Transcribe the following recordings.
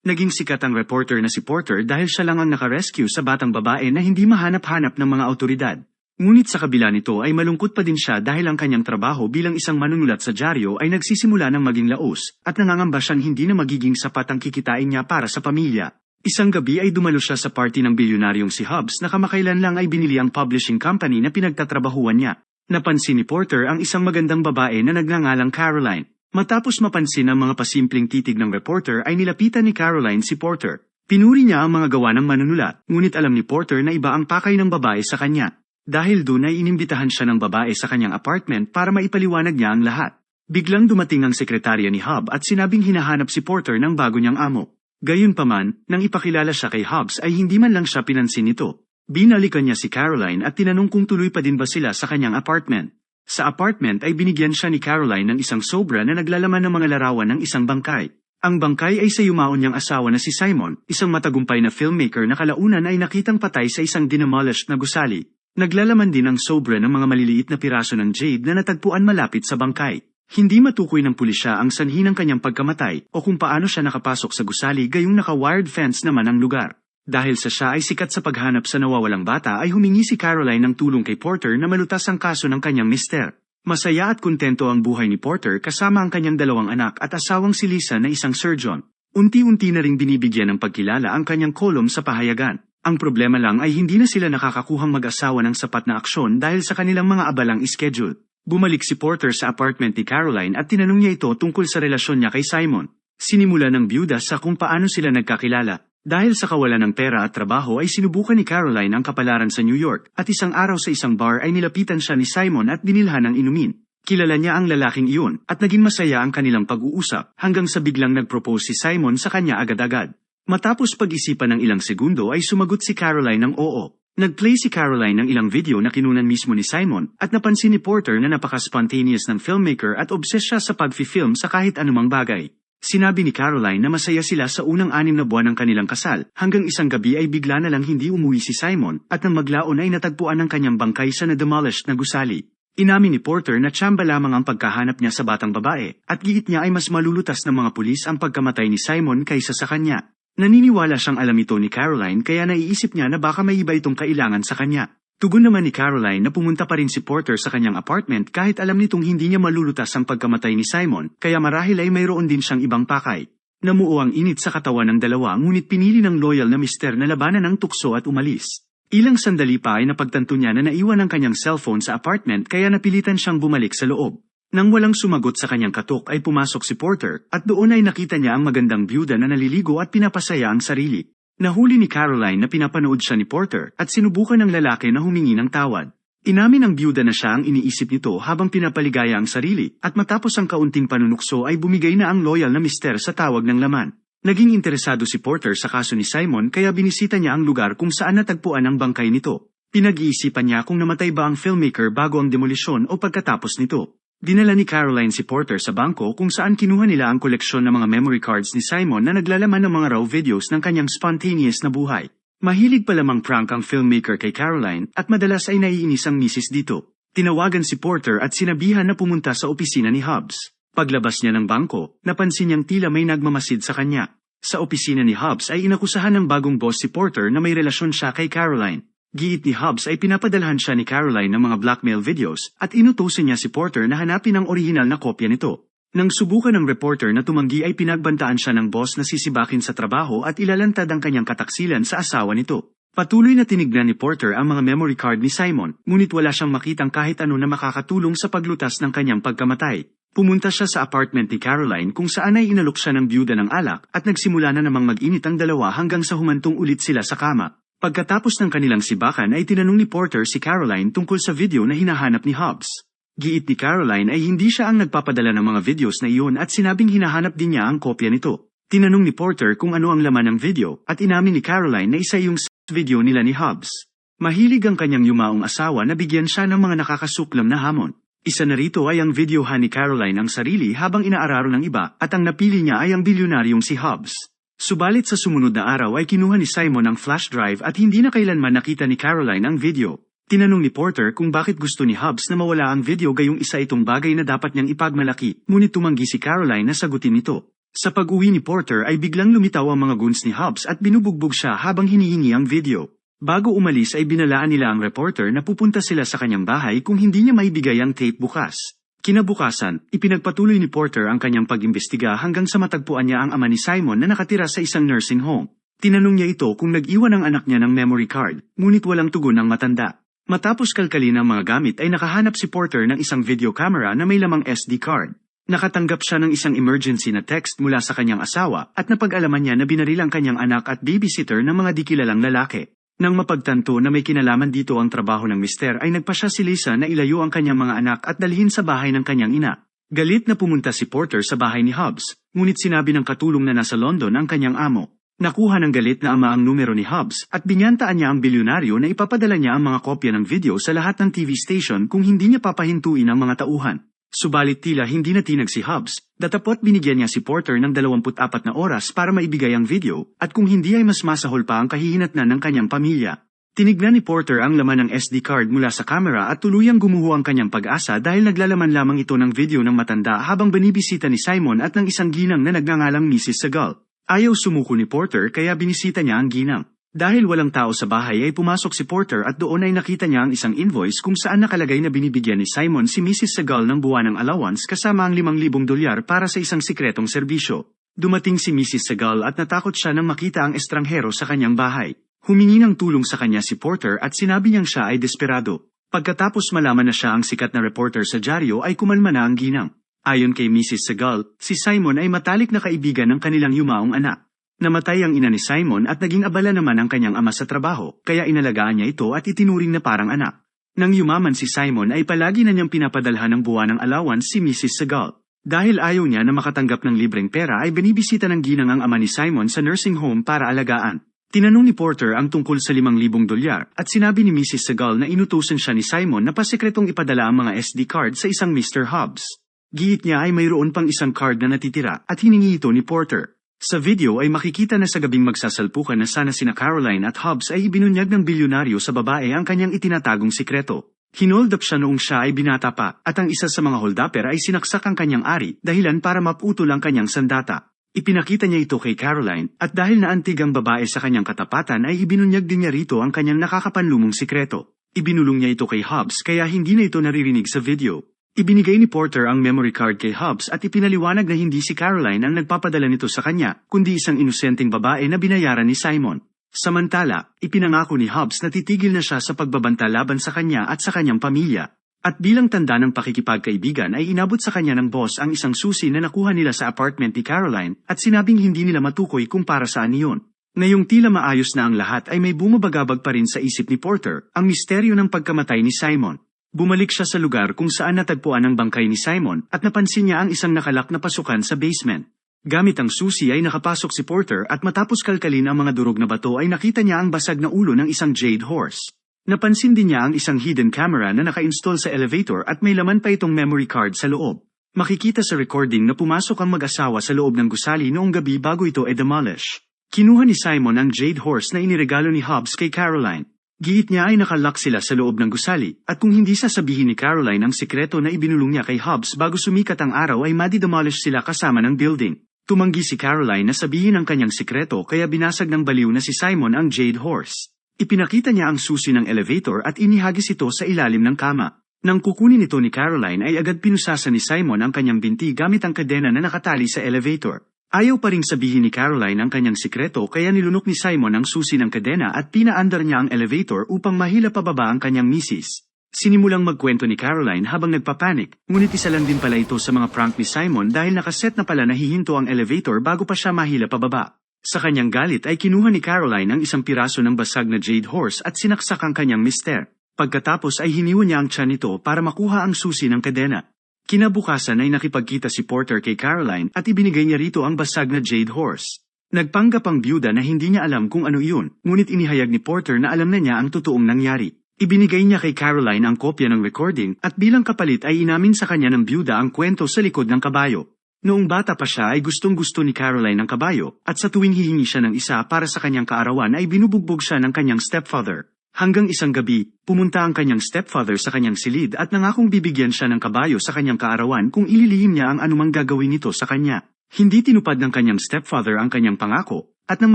Naging sikat ang reporter na si Porter dahil siya lang ang nakarescue sa batang babae na hindi mahanap-hanap ng mga autoridad. Ngunit sa kabila nito ay malungkot pa din siya dahil ang kanyang trabaho bilang isang manunulat sa dyaryo ay nagsisimula ng maging laos at nangangamba siyang hindi na magiging sapat ang kikitain niya para sa pamilya. Isang gabi ay dumalo siya sa party ng bilyonaryong si Hobbs na kamakailan lang ay binili ang publishing company na pinagtatrabahuan niya. Napansin ni Porter ang isang magandang babae na nagngangalang Caroline. Matapos mapansin ang mga pasimpleng titig ng reporter ay nilapitan ni Caroline si Porter. Pinuri niya ang mga gawa ng manunulat, ngunit alam ni Porter na iba ang pakay ng babae sa kanya. Dahil doon ay inimbitahan siya ng babae sa kanyang apartment para maipaliwanag niya ang lahat. Biglang dumating ang sekretarya ni Hub at sinabing hinahanap si Porter ng bago niyang amo. Gayunpaman, nang ipakilala siya kay Hobbs ay hindi man lang siya pinansin nito. Binalikan niya si Caroline at tinanong kung tuloy pa din ba sila sa kanyang apartment. Sa apartment ay binigyan siya ni Caroline ng isang sobra na naglalaman ng mga larawan ng isang bangkay. Ang bangkay ay sa yumaon niyang asawa na si Simon, isang matagumpay na filmmaker na kalaunan ay nakitang patay sa isang demolished na gusali. Naglalaman din ang sobra ng mga maliliit na piraso ng jade na natagpuan malapit sa bangkay. Hindi matukoy ng pulisya ang sanhi ng kanyang pagkamatay o kung paano siya nakapasok sa gusali gayong naka-wired fence naman ang lugar. Dahil sa siya ay sikat sa paghanap sa nawawalang bata ay humingi si Caroline ng tulong kay Porter na malutas ang kaso ng kanyang mister. Masaya at kontento ang buhay ni Porter kasama ang kanyang dalawang anak at asawang si Lisa na isang surgeon. Unti-unti na ring binibigyan ng pagkilala ang kanyang kolom sa pahayagan. Ang problema lang ay hindi na sila nakakakuhang mag-asawa ng sapat na aksyon dahil sa kanilang mga abalang schedule. Bumalik si Porter sa apartment ni Caroline at tinanong niya ito tungkol sa relasyon niya kay Simon. Sinimula ng byuda sa kung paano sila nagkakilala. Dahil sa kawalan ng pera at trabaho ay sinubukan ni Caroline ang kapalaran sa New York at isang araw sa isang bar ay nilapitan siya ni Simon at binilhan ng inumin. Kilala niya ang lalaking iyon at naging masaya ang kanilang pag-uusap hanggang sa biglang nag-propose si Simon sa kanya agad-agad. Matapos pag-isipan ng ilang segundo ay sumagot si Caroline ng oo. Nag-play si Caroline ng ilang video na kinunan mismo ni Simon at napansin ni Porter na napaka-spontaneous ng filmmaker at obses siya sa pag-film sa kahit anumang bagay. Sinabi ni Caroline na masaya sila sa unang anim na buwan ng kanilang kasal, hanggang isang gabi ay bigla na lang hindi umuwi si Simon at nang maglaon ay natagpuan ang kanyang bangkay sa na-demolished na gusali. Inamin ni Porter na tsamba lamang ang pagkahanap niya sa batang babae at giit niya ay mas malulutas ng mga pulis ang pagkamatay ni Simon kaysa sa kanya. Naniniwala siyang alam ito ni Caroline kaya naiisip niya na baka may iba itong kailangan sa kanya. Tugon naman ni Caroline na pumunta pa rin si Porter sa kanyang apartment kahit alam nitong hindi niya malulutas ang pagkamatay ni Simon, kaya marahil ay mayroon din siyang ibang pakay. Namuo ang init sa katawan ng dalawa ngunit pinili ng loyal na mister na labanan ng tukso at umalis. Ilang sandali pa ay napagtanto niya na naiwan ang kanyang cellphone sa apartment kaya napilitan siyang bumalik sa loob. Nang walang sumagot sa kanyang katok ay pumasok si Porter at doon ay nakita niya ang magandang byuda na naliligo at pinapasaya ang sarili. Nahuli ni Caroline na pinapanood siya ni Porter at sinubukan ng lalaki na humingi ng tawad. Inamin ng byuda na siya ang iniisip nito habang pinapaligaya ang sarili at matapos ang kaunting panunukso ay bumigay na ang loyal na mister sa tawag ng laman. Naging interesado si Porter sa kaso ni Simon kaya binisita niya ang lugar kung saan natagpuan ang bangkay nito. Pinag-iisipan niya kung namatay ba ang filmmaker bago ang demolisyon o pagkatapos nito. Dinala ni Caroline si Porter sa bangko kung saan kinuha nila ang koleksyon ng mga memory cards ni Simon na naglalaman ng mga raw videos ng kanyang spontaneous na buhay. Mahilig pa lamang prank ang filmmaker kay Caroline at madalas ay naiinis ang misis dito. Tinawagan si Porter at sinabihan na pumunta sa opisina ni Hobbs. Paglabas niya ng bangko, napansin niyang tila may nagmamasid sa kanya. Sa opisina ni Hobbs ay inakusahan ng bagong boss si Porter na may relasyon siya kay Caroline. Giit ni Hobbs ay pinapadalhan siya ni Caroline ng mga blackmail videos at inutusin niya si Porter na hanapin ang orihinal na kopya nito. Nang subukan ng reporter na tumanggi ay pinagbantaan siya ng boss na sisibakin sa trabaho at ilalantad ang kanyang kataksilan sa asawa nito. Patuloy na tinignan ni Porter ang mga memory card ni Simon, ngunit wala siyang makitang kahit ano na makakatulong sa paglutas ng kanyang pagkamatay. Pumunta siya sa apartment ni Caroline kung saan ay inalok siya ng byuda ng alak at nagsimula na namang mag-init ang dalawa hanggang sa humantong ulit sila sa kama. Pagkatapos ng kanilang sibakan ay tinanong ni Porter si Caroline tungkol sa video na hinahanap ni Hobbs. Giit ni Caroline ay hindi siya ang nagpapadala ng mga videos na iyon at sinabing hinahanap din niya ang kopya nito. Tinanong ni Porter kung ano ang laman ng video at inamin ni Caroline na isa yung video nila ni Hobbs. Mahilig ang kanyang yumaong asawa na bigyan siya ng mga nakakasuklam na hamon. Isa na rito ay ang videohan ni Caroline ang sarili habang inaararo ng iba at ang napili niya ay ang bilyonaryong si Hobbs. Subalit sa sumunod na araw ay kinuha ni Simon ang flash drive at hindi na kailanman nakita ni Caroline ang video. Tinanong ni Porter kung bakit gusto ni Hobbs na mawala ang video gayong isa itong bagay na dapat niyang ipagmalaki, ngunit tumanggi si Caroline na sagutin ito. Sa pag-uwi ni Porter ay biglang lumitaw ang mga goons ni Hobbs at binubugbog siya habang hinihingi ang video. Bago umalis ay binalaan nila ang reporter na pupunta sila sa kanyang bahay kung hindi niya maibigay ang tape bukas. Kinabukasan, ipinagpatuloy ni Porter ang kanyang pag-imbestiga hanggang sa matagpuan niya ang ama ni Simon na nakatira sa isang nursing home. Tinanong niya ito kung nag-iwan ang anak niya ng memory card, ngunit walang tugon ng matanda. Matapos kalkalin ang mga gamit ay nakahanap si Porter ng isang video camera na may lamang SD card. Nakatanggap siya ng isang emergency na text mula sa kanyang asawa at napag-alaman niya na binaril ang kanyang anak at babysitter ng mga di kilalang lalaki. Nang mapagtanto na may kinalaman dito ang trabaho ng mister ay nagpa siya si Lisa na ilayo ang kanyang mga anak at dalhin sa bahay ng kanyang ina. Galit na pumunta si Porter sa bahay ni Hobbs, ngunit sinabi ng katulong na nasa London ang kanyang amo. Nakuha ng galit na ama ang numero ni Hobbs at binyantaan niya ang bilyonaryo na ipapadala niya ang mga kopya ng video sa lahat ng TV station kung hindi niya papahintuin ang mga tauhan. Subalit tila hindi natinag si Hobbs, datapot binigyan niya si Porter ng 24 na oras para maibigay ang video, at kung hindi ay mas masahol pa ang kahihinatnan ng kanyang pamilya. Tinignan ni Porter ang laman ng SD card mula sa camera at tuluyang gumuho ang kanyang pag-asa dahil naglalaman lamang ito ng video ng matanda habang binibisita ni Simon at ng isang ginang na nagngangalang Mrs. Segal. Ayaw sumuko ni Porter kaya binisita niya ang ginang. Dahil walang tao sa bahay ay pumasok si Porter at doon ay nakita niya ang isang invoice kung saan nakalagay na binibigyan ni Simon si Mrs. Segal ng buwanang allowance kasama ang 5,000 dolyar para sa isang sikretong serbisyo. Dumating si Mrs. Segal at natakot siya nang makita ang estranghero sa kanyang bahay. Humingi ng tulong sa kanya si Porter at sinabi niyang siya ay desperado. Pagkatapos malaman na siya ang sikat na reporter sa dyaryo ay kumalma na ang ginang. Ayon kay Mrs. Segal, si Simon ay matalik na kaibigan ng kanilang yumaong anak. Namatay ang ina ni Simon at naging abala naman ang kanyang ama sa trabaho, kaya inalagaan niya ito at itinuring na parang anak. Nang yumaman si Simon ay palagi na niyang pinapadalhan ng buwan ng allowance si Mrs. Segal. Dahil ayaw niya na makatanggap ng libreng pera ay binibisita ng ginang ang ama ni Simon sa nursing home para alagaan. Tinanong ni Porter ang tungkol sa 5,000 dolyar at sinabi ni Mrs. Segal na inutusan siya ni Simon na pasikretong ipadala ang mga SD card sa isang Mr. Hobbs. Giit niya ay mayroon pang isang card na natitira at hiningi ito ni Porter. Sa video ay makikita na sa gabing magsasalpukan na sana sina Caroline at Hobbs ay ibinunyag ng bilyonaryo sa babae ang kanyang itinatagong sikreto. Hinold up siya noong siya ay binata pa at ang isa sa mga holdupper ay sinaksak ang kanyang ari dahilan para maputol ang kanyang sandata. Ipinakita niya ito kay Caroline at dahil naantig ang babae sa kanyang katapatan ay ibinunyag din niya rito ang kanyang nakakapanlumong sikreto. Ibinulong niya ito kay Hobbs kaya hindi na ito naririnig sa video. Ibinigay ni Porter ang memory card kay Hobbs at ipinaliwanag na hindi si Caroline ang nagpapadala nito sa kanya, kundi isang inosenteng babae na binayaran ni Simon. Samantala, ipinangako ni Hobbs na titigil na siya sa pagbabanta laban sa kanya at sa kanyang pamilya. At bilang tanda ng pakikipagkaibigan ay inabot sa kanya ng boss ang isang susi na nakuha nila sa apartment ni Caroline at sinabing hindi nila matukoy kung para saan iyon. Ngayong tila maayos na ang lahat ay may bumabagabag pa rin sa isip ni Porter, ang misteryo ng pagkamatay ni Simon. Bumalik siya sa lugar kung saan natagpuan ang bangkay ni Simon at napansin niya ang isang nakalak na pasukan sa basement. Gamit ang susi ay nakapasok si Porter at matapos kalkalin ang mga durog na bato ay nakita niya ang basag na ulo ng isang jade horse. Napansin din niya ang isang hidden camera na naka-install sa elevator at may laman pa itong memory card sa loob. Makikita sa recording na pumasok ang mag-asawa sa loob ng gusali noong gabi bago ito e-demolish. Kinuha ni Simon ang jade horse na iniregalo ni Hobbs kay Caroline. Giit niya ay nakalock sila sa loob ng gusali, at kung hindi sasabihin ni Caroline ang sikreto na ibinulong niya kay Hobbs bago sumikat ang araw ay madi-demolish sila kasama ng building. Tumanggi si Caroline na sabihin ang kanyang sikreto kaya binasag ng baliw na si Simon ang Jade Horse. Ipinakita niya ang susi ng elevator at inihagis ito sa ilalim ng kama. Nang kukunin ito ni Caroline ay agad pinusasa ni Simon ang kanyang binti gamit ang kadena na nakatali sa elevator. Ayaw pa ring sabihin ni Caroline ang kanyang sikreto kaya nilunok ni Simon ang susi ng kadena at pinaandar niya ang elevator upang mahila pababa ang kanyang misis. Sinimulang magkwento ni Caroline habang nagpapanik, ngunit isa lang din pala ito sa mga prank ni Simon dahil nakaset na pala nahihinto ang elevator bago pa siya mahila pababa. Sa kanyang galit ay kinuha ni Caroline ang isang piraso ng basag na jade horse at sinaksak ang kanyang mister. Pagkatapos ay hiniwa niya ang tiyan nito para makuha ang susi ng kadena. Kinabukasan ay nakipagkita si Porter kay Caroline at ibinigay niya rito ang basag na jade horse. Nagpanggap ang byuda na hindi niya alam kung ano iyon, ngunit inihayag ni Porter na alam na niya ang totoong nangyari. Ibinigay niya kay Caroline ang kopya ng recording at bilang kapalit ay inamin sa kanya ng byuda ang kwento sa likod ng kabayo. Noong bata pa siya ay gustong gusto ni Caroline ng kabayo at sa tuwing hihingi siya ng isa para sa kanyang kaarawan ay binubugbog siya ng kanyang stepfather. Hanggang isang gabi, pumunta ang kanyang stepfather sa kanyang silid at nangakong bibigyan siya ng kabayo sa kanyang kaarawan kung ililihim niya ang anumang gagawin nito sa kanya. Hindi tinupad ng kanyang stepfather ang kanyang pangako, at nang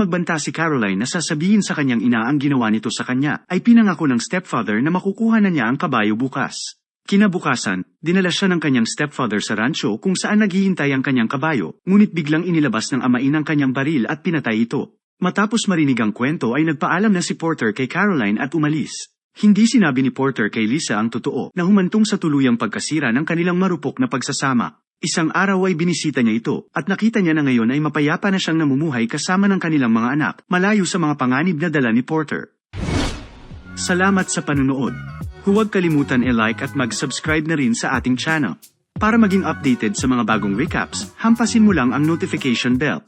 magbanta si Caroline na sasabihin sa kanyang ina ang ginawa nito sa kanya, ay pinangako ng stepfather na makukuha na niya ang kabayo bukas. Kinabukasan, dinala siya ng kanyang stepfather sa rancho kung saan naghihintay ang kanyang kabayo, ngunit biglang inilabas ng amain ang kanyang baril at pinatay ito. Matapos marinig ang kwento ay nagpaalam na si Porter kay Caroline at umalis. Hindi sinabi ni Porter kay Lisa ang totoo na humantong sa tuluyang pagkasira ng kanilang marupok na pagsasama. Isang araw ay binisita niya ito at nakita niya na ngayon ay mapayapa na siyang namumuhay kasama ng kanilang mga anak, malayo sa mga panganib na dala ni Porter. Salamat sa panunood. Huwag kalimutan i-like at mag-subscribe na rin sa ating channel. Para maging updated sa mga bagong recaps, hampasin mo lang ang notification bell.